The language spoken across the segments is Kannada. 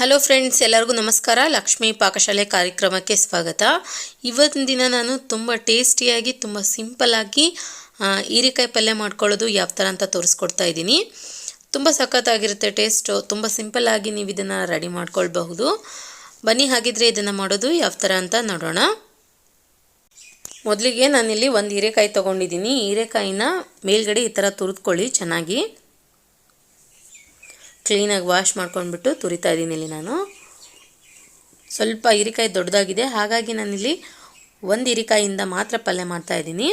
ಹಲೋ ಫ್ರೆಂಡ್ಸ್ ಎಲ್ಲರಿಗೂ ನಮಸ್ಕಾರ. ಲಕ್ಷ್ಮೀ ಪಾಕಶಾಲೆ ಕಾರ್ಯಕ್ರಮಕ್ಕೆ ಸ್ವಾಗತ. ಇವತ್ತಿನ ದಿನ ನಾನು ತುಂಬ ಟೇಸ್ಟಿಯಾಗಿ ತುಂಬ ಸಿಂಪಲ್ಲಾಗಿ ಹೀರೆಕಾಯಿ ಪಲ್ಯ ಮಾಡ್ಕೊಳ್ಳೋದು ಯಾವ ಥರ ಅಂತ ತೋರಿಸ್ಕೊಡ್ತಾ ಇದ್ದೀನಿ. ತುಂಬ ಸಖತ್ತಾಗಿರುತ್ತೆ ಟೇಸ್ಟು ತುಂಬ ಸಿಂಪಲ್ಲಾಗಿ ನೀವು ಇದನ್ನು ರೆಡಿ ಮಾಡ್ಕೊಳ್ಬಹುದು. ಬನ್ನಿ, ಹಾಗಿದ್ರೆ ಇದನ್ನು ಮಾಡೋದು ಯಾವ ಥರ ಅಂತ ನೋಡೋಣ. ಮೊದಲಿಗೆ ನಾನಿಲ್ಲಿ ಒಂದು ಹೀರೆಕಾಯಿ ತೊಗೊಂಡಿದ್ದೀನಿ. ಹೀರೆಕಾಯಿನ ಮೇಲ್ಗಡೆ ಈ ಥರ ತುರಿದ್ಕೊಳ್ಳಿ ಚೆನ್ನಾಗಿ. ಕ್ಲೀನಾಗಿ ವಾಶ್ ಮಾಡ್ಕೊಂಡ್ಬಿಟ್ಟು ತುರಿತಾ ಇದ್ದೀನಿ ಇಲ್ಲಿ ನಾನು. ಸ್ವಲ್ಪ ಹೀರೆಕಾಯಿ ದೊಡ್ಡದಾಗಿದೆ. ಹಾಗಾಗಿ ನಾನಿಲ್ಲಿ ಒಂದು ಹೀರೆಕಾಯಿಂದ ಮಾತ್ರ ಪಲ್ಯ ಮಾಡ್ತಾ ಇದ್ದೀನಿ.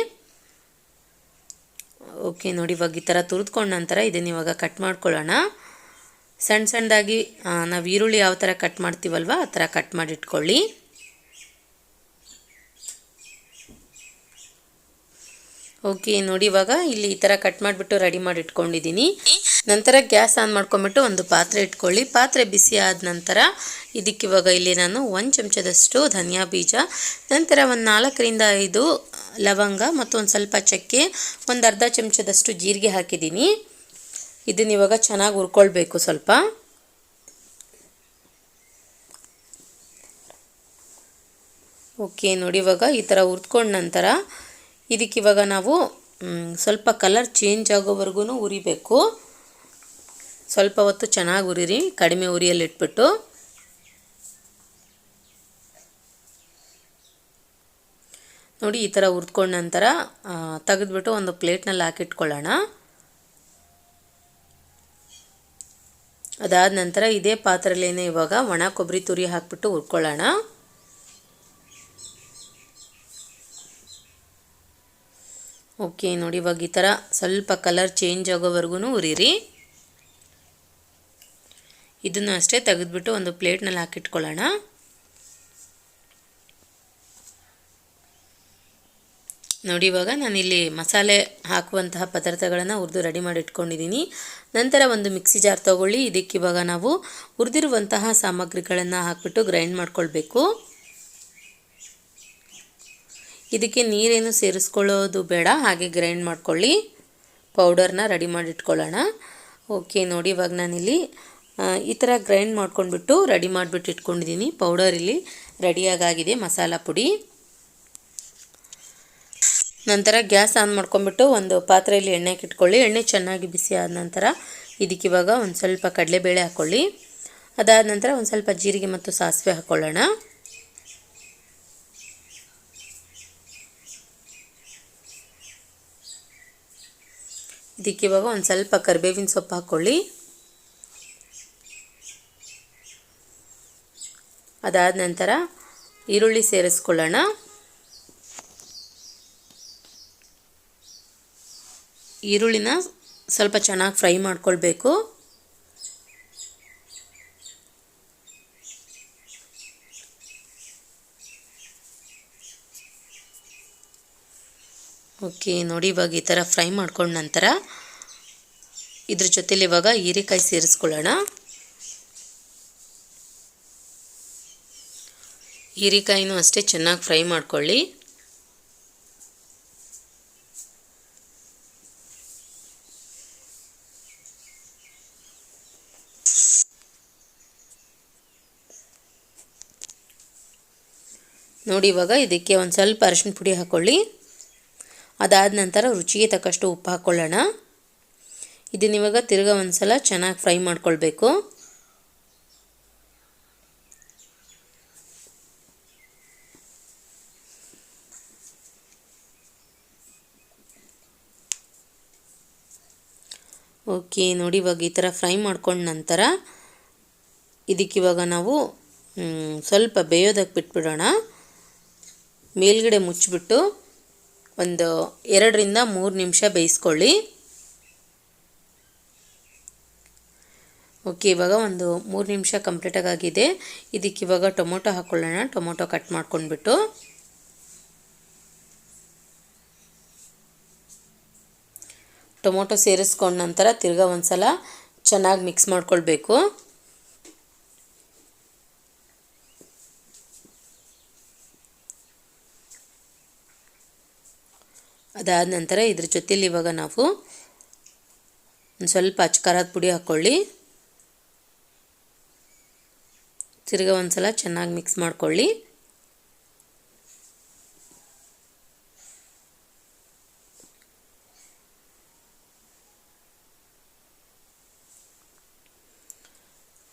ಓಕೆ, ನೋಡಿ ಇವಾಗ ಈ ಥರ ತುರಿದ್ಕೊಂಡ ನಂತರ ಇದನ್ನು ಇವಾಗ ಕಟ್ ಮಾಡ್ಕೊಳ್ಳೋಣ. ಸಣ್ಣ ಸಣ್ಣದಾಗಿ ನಾವು ಈರುಳ್ಳಿ ಯಾವ ಥರ ಕಟ್ ಮಾಡ್ತೀವಲ್ವ, ಆ ಥರ ಕಟ್ ಮಾಡಿ ಇಟ್ಕೊಳ್ಳಿ ಓಕೆ, ನೋಡಿ ಇವಾಗ ಇಲ್ಲಿ ಈ ಥರ ಕಟ್ ಮಾಡಿಬಿಟ್ಟು ರೆಡಿ ಮಾಡಿ ಇಟ್ಕೊಂಡಿದ್ದೀನಿ ನಂತರ ಗ್ಯಾಸ್ ಆನ್ ಮಾಡ್ಕೊಂಬಿಟ್ಟು ಒಂದು ಪಾತ್ರೆ ಇಟ್ಕೊಳ್ಳಿ. ಪಾತ್ರೆ ಬಿಸಿ ಆದ ನಂತರ ಇದಕ್ಕೆ ಇವಾಗ ಇಲ್ಲಿ ನಾನು ಒಂದು ಚಮಚದಷ್ಟು ಧನಿಯಾ ಬೀಜ, ನಂತರ ಒಂದು ನಾಲ್ಕರಿಂದ ಐದು ಲವಂಗ ಮತ್ತು ಒಂದು ಸ್ವಲ್ಪ ಚಕ್ಕೆ, ಒಂದು ಅರ್ಧ ಚಮಚದಷ್ಟು ಜೀರಿಗೆ ಹಾಕಿದ್ದೀನಿ. ಇದನ್ನ ಇವಾಗ ಚೆನ್ನಾಗಿ ಹುರ್ಕೊಳ್ಬೇಕು ಸ್ವಲ್ಪ. ಓಕೆ, ನೋಡಿ ಇವಾಗ ಈ ಥರ ಹುರ್ದ್ಕೊಂಡ ನಂತರ ಇದಕ್ಕೆ ಇವಾಗ ನಾವು ಸ್ವಲ್ಪ ಕಲರ್ ಚೇಂಜ್ ಆಗೋವರೆಗೂ ಉರಿಬೇಕು ಸ್ವಲ್ಪ ಹೊತ್ತು ಚೆನ್ನಾಗಿ ಉರಿರಿ, ಕಡಿಮೆ ಉರಿಯಲ್ಲಿ ಇಟ್ಬಿಟ್ಟು ನೋಡಿ, ಈ ಥರ ಹುರ್ದ್ಕೊಂಡ ನಂತರ ತೆಗೆದ್ಬಿಟ್ಟು ಒಂದು ಪ್ಲೇಟ್ನಲ್ಲಿ ಹಾಕಿಟ್ಕೊಳ್ಳೋಣ. ಅದಾದ ನಂತರ ಇದೇ ಪಾತ್ರೆಯಲ್ಲೇನೆ ಇವಾಗ ಒಣ ಕೊಬ್ಬರಿ ತುರಿ ಹಾಕ್ಬಿಟ್ಟು ಹುರ್ಕೊಳ್ಳೋಣ. ಓಕೆ, ನೋಡಿ, ಇವಾಗ ಈ ಥರ ಸ್ವಲ್ಪ ಕಲರ್ ಚೇಂಜ್ ಆಗೋವರೆಗೂ ಉರಿರಿ. ಇದನ್ನು ಅಷ್ಟೇ ತೆಗೆದುಬಿಟ್ಟು ಒಂದು ಪ್ಲೇಟ್ನಲ್ಲಿ ಹಾಕಿಟ್ಕೊಳ್ಳೋಣ. ನೋಡಿ, ಇವಾಗ ನಾನಿಲ್ಲಿ ಮಸಾಲೆ ಹಾಕುವಂತಹ ಪದಾರ್ಥಗಳನ್ನು ಹುರಿದು ರೆಡಿ ಮಾಡಿ ಇಟ್ಕೊಂಡಿದ್ದೀನಿ ನಂತರ ಒಂದು ಮಿಕ್ಸಿ ಜಾರ್ ತೊಗೊಳ್ಳಿ. ಇದಕ್ಕೆ ಇವಾಗ ನಾವು ಹುರಿದಿರುವಂತಹ ಸಾಮಗ್ರಿಗಳನ್ನು ಹಾಕಿಬಿಟ್ಟು ಗ್ರೈಂಡ್ ಮಾಡ್ಕೊಳ್ಬೇಕು. ಇದಕ್ಕೆ ನೀರೇನು ಸೇರಿಸ್ಕೊಳ್ಳೋದು ಬೇಡ, ಹಾಗೆ ಗ್ರೈಂಡ್ ಮಾಡ್ಕೊಳ್ಳಿ. ಪೌಡರ್ನ ರೆಡಿ ಮಾಡಿ ಇಟ್ಕೊಳ್ಳೋಣ ಓಕೆ, ನೋಡಿ, ಇವಾಗ ನಾನಿಲ್ಲಿ ಈ ಥರ ಗ್ರೈಂಡ್ ಮಾಡ್ಕೊಂಡ್ಬಿಟ್ಟು ರೆಡಿ ಮಾಡಿಬಿಟ್ಟು ಇಟ್ಕೊಂಡಿದ್ದೀನಿ ಪೌಡರ್ ಇಲ್ಲಿ ರೆಡಿಯಾಗಾಗಿದೆ ಮಸಾಲ ಪುಡಿ. ನಂತರ ಗ್ಯಾಸ್ ಆನ್ ಮಾಡ್ಕೊಂಬಿಟ್ಟು ಒಂದು ಪಾತ್ರೆಯಲ್ಲಿ ಎಣ್ಣೆ ಇಟ್ಕೊಳ್ಳಿ ಎಣ್ಣೆ ಚೆನ್ನಾಗಿ ಬಿಸಿ ಆದ ನಂತರ ಇದಕ್ಕೆ ಇವಾಗ ಒಂದು ಸ್ವಲ್ಪ ಕಡಲೆಬೇಳೆ ಹಾಕ್ಕೊಳ್ಳಿ ಅದಾದ ನಂತರ ಒಂದು ಸ್ವಲ್ಪ ಜೀರಿಗೆ ಮತ್ತು ಸಾಸಿವೆ ಹಾಕ್ಕೊಳ್ಳೋಣ ಇದಕ್ಕೆ ಇವಾಗ ಒಂದು ಸ್ವಲ್ಪ ಕರಿಬೇವಿನ ಸೊಪ್ಪು ಹಾಕ್ಕೊಳ್ಳಿ ಅದಾದ ನಂತರ ಈರುಳ್ಳಿ ಸೇರಿಸ್ಕೊಳ್ಳೋಣ. ಈರುಳ್ಳಿನ ಸ್ವಲ್ಪ ಚೆನ್ನಾಗಿ ಫ್ರೈ ಮಾಡ್ಕೊಳ್ಬೇಕು. ಓಕೆ, ನೋಡಿ ಇವಾಗ ಈ ಥರ ಫ್ರೈ ಮಾಡ್ಕೊಂಡ ನಂತರ ಇದ್ರ ಜೊತೇಲಿ ಇವಾಗ ಹೀರೆಕಾಯಿ ಸೇರಿಸ್ಕೊಳ್ಳೋಣ. ಹೀರೆಕಾಯಿನೂ ಅಷ್ಟೇ ಚೆನ್ನಾಗಿ ಫ್ರೈ ಮಾಡ್ಕೊಳ್ಳಿ. ನೋಡಿ ಇವಾಗ ಇದಕ್ಕೆ ಒಂದು ಸ್ವಲ್ಪ ಅರಿಶಿನ ಪುಡಿ ಹಾಕ್ಕೊಳ್ಳಿ ಅದಾದ ನಂತರ ರುಚಿಗೆ ತಕ್ಕಷ್ಟು ಉಪ್ಪು ಹಾಕ್ಕೊಳ್ಳೋಣ ಇದನ್ನಿವಾಗ ತಿರ್ಗ ಒಂದು ಸಲ ಚೆನ್ನಾಗಿ ಫ್ರೈ ಮಾಡ್ಕೊಳ್ಬೇಕು. ಓಕೆ, ನೋಡಿ ಇವಾಗ ಈ ಥರ ಫ್ರೈ ಮಾಡ್ಕೊಂಡ ನಂತರ ಇದಕ್ಕಿವಾಗ ನಾವು ಸ್ವಲ್ಪ ಬೇಯೋದಕ್ಕೆ ಬಿಟ್ಬಿಡೋಣ. ಮೇಲ್ಗಡೆ ಮುಚ್ಚಿಬಿಟ್ಟು ಒಂದು ಎರಡರಿಂದ ಮೂರು ನಿಮಿಷ ಬೇಯಿಸ್ಕೊಳ್ಳಿ. ಓಕೆ, ಇವಾಗ ಒಂದು ಮೂರು ನಿಮಿಷ ಕಂಪ್ಲೀಟಾಗಿ ಆಗಿದೆ. ಇದಕ್ಕೆ ಇವಾಗ ಟೊಮೊಟೊ ಹಾಕ್ಕೊಳ್ಳೋಣ ಟೊಮೊಟೊ ಕಟ್ ಮಾಡ್ಕೊಂಡ್ಬಿಟ್ಟು. ಟೊಮೊಟೊ ಸೇರಿಸ್ಕೊಂಡ ನಂತರ ತಿರ್ಗಾ ಒಂದು ಸಲ ಚೆನ್ನಾಗಿ ಮಿಕ್ಸ್ ಮಾಡ್ಕೊಳ್ಬೇಕು. ಅದಾದ ನಂತರ ಇದ್ರ ಜೊತೆಲಿ ಇವಾಗ ನಾವು ಒಂದು ಸ್ವಲ್ಪ ಅಚ್ಚಕಾರದ ಪುಡಿ ಹಾಕ್ಕೊಳ್ಳಿ ತಿರ್ಗಾ ಒಂದ್ಸಲ ಚೆನ್ನಾಗಿ ಮಿಕ್ಸ್ ಮಾಡ್ಕೊಳ್ಳಿ.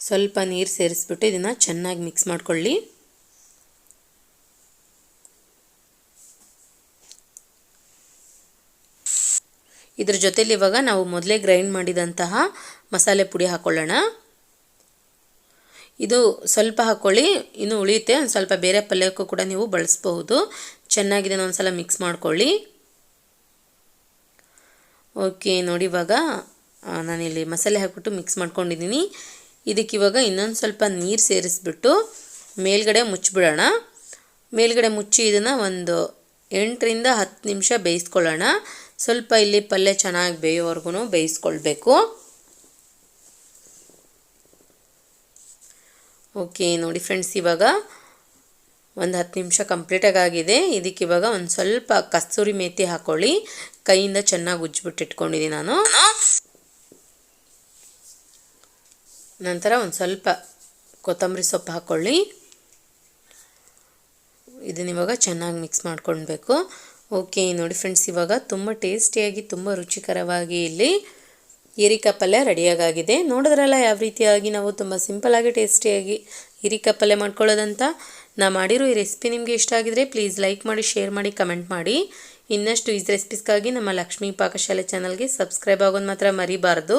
ಸ್ವಲ್ಪ ನೀರು ಸೇರಿಸ್ಬಿಟ್ಟು ಇದನ್ನು ಚೆನ್ನಾಗಿ ಮಿಕ್ಸ್ ಮಾಡ್ಕೊಳ್ಳಿ. ಇದ್ರ ಜೊತೆಲಿ ಇವಾಗ ನಾವು ಮೊದಲೇ ಗ್ರೈಂಡ್ ಮಾಡಿದಂತಹ ಮಸಾಲೆ ಪುಡಿ ಹಾಕ್ಕೊಳ್ಳೋಣ ಇದು ಸ್ವಲ್ಪ ಹಾಕ್ಕೊಳ್ಳಿ ಇನ್ನು ಉಳಿಯುತ್ತೆ. ಒಂದು ಸ್ವಲ್ಪ ಬೇರೆ ಪಲ್ಯಕ್ಕೂ ಕೂಡ ನೀವು ಬಳಸ್ಬಹುದು. ಚೆನ್ನಾಗಿದೆ ಒಂದು ಸಲ ಮಿಕ್ಸ್ ಮಾಡ್ಕೊಳ್ಳಿ. ಓಕೆ ನೋಡಿ ಇವಾಗ ನಾನಿಲ್ಲಿ ಮಸಾಲೆ ಹಾಕ್ಬಿಟ್ಟು ಮಿಕ್ಸ್ ಮಾಡ್ಕೊಂಡಿದ್ದೀನಿ. ಇದಕ್ಕೆ ಇವಾಗ ಇನ್ನೊಂದು ಸ್ವಲ್ಪ ನೀರು ಸೇರಿಸ್ಬಿಟ್ಟು ಮೇಲ್ಗಡೆ ಮುಚ್ಚಿಬಿಡೋಣ ಮೇಲ್ಗಡೆ ಮುಚ್ಚಿ ಇದನ್ನು ಒಂದು ಎಂಟರಿಂದ ಹತ್ತು ನಿಮಿಷ ಬೇಯಿಸ್ಕೊಳ್ಳೋಣ. ಸ್ವಲ್ಪ ಇಲ್ಲಿ ಪಲ್ಯ ಚೆನ್ನಾಗಿ ಬೇಯೋವರೆಗೂ ಬೇಯಿಸ್ಕೊಳ್ಬೇಕು. ಓಕೆ, ನೋಡಿ ಫ್ರೆಂಡ್ಸ್, ಇವಾಗ ಒಂದು ಹತ್ತು ನಿಮಿಷ ಕಂಪ್ಲೀಟಾಗಿ ಆಗಿದೆ. ಇದಕ್ಕೆ ಇವಾಗ ಒಂದು ಸ್ವಲ್ಪ ಕಸ್ತೂರಿ ಮೇಥಿ ಹಾಕ್ಕೊಳ್ಳಿ ಕೈಯಿಂದ ಚೆನ್ನಾಗಿ ಉಜ್ಜಿಬಿಟ್ಟು ಇಟ್ಕೊಂಡಿದ್ದೀನಿ ನಾನು. ನಂತರ ಒಂದು ಸ್ವಲ್ಪ ಕೊತ್ತಂಬರಿ ಸೊಪ್ಪು ಹಾಕ್ಕೊಳ್ಳಿ ಇದನ್ನ ಇವಾಗ ಚೆನ್ನಾಗಿ ಮಿಕ್ಸ್ ಮಾಡ್ಕೊಳ್ಬೇಕು. ಓಕೆ ನೋಡಿ ಫ್ರೆಂಡ್ಸ್ ಇವಾಗ ತುಂಬ ಟೇಸ್ಟಿಯಾಗಿ ತುಂಬ ರುಚಿಕರವಾಗಿ ಇಲ್ಲಿ ಹೀರಿಕಾಯಿ ಪಲ್ಯ ರೆಡಿಯಾಗಿದೆ ನೋಡಿದ್ರಲ್ಲ ಯಾವ ರೀತಿಯಾಗಿ ನಾವು ತುಂಬ ಸಿಂಪಲಾಗಿ ಟೇಸ್ಟಿಯಾಗಿ ಹೀರಿಕಾಯಿ ಪಲ್ಯ ಮಾಡ್ಕೊಳ್ಳೋದಂತ? ನಾ ಮಾಡಿರೋ ಈ ರೆಸಿಪಿ ನಿಮಗೆ ಇಷ್ಟ ಆಗಿದರೆ ಪ್ಲೀಸ್ ಲೈಕ್ ಮಾಡಿ ಶೇರ್ ಮಾಡಿ ಕಮೆಂಟ್ ಮಾಡಿ. ಇನ್ನಷ್ಟು ಈಸ್ ರೆಸಿಪೀಸ್ಗಾಗಿ ನಮ್ಮ ಲಕ್ಷ್ಮೀ ಪಾಕಶಾಲೆ ಚಾನಲ್ಗೆ ಸಬ್ಸ್ಕ್ರೈಬ್ ಆಗೋದು ಮಾತ್ರ ಮರಿಬಾರ್ದು.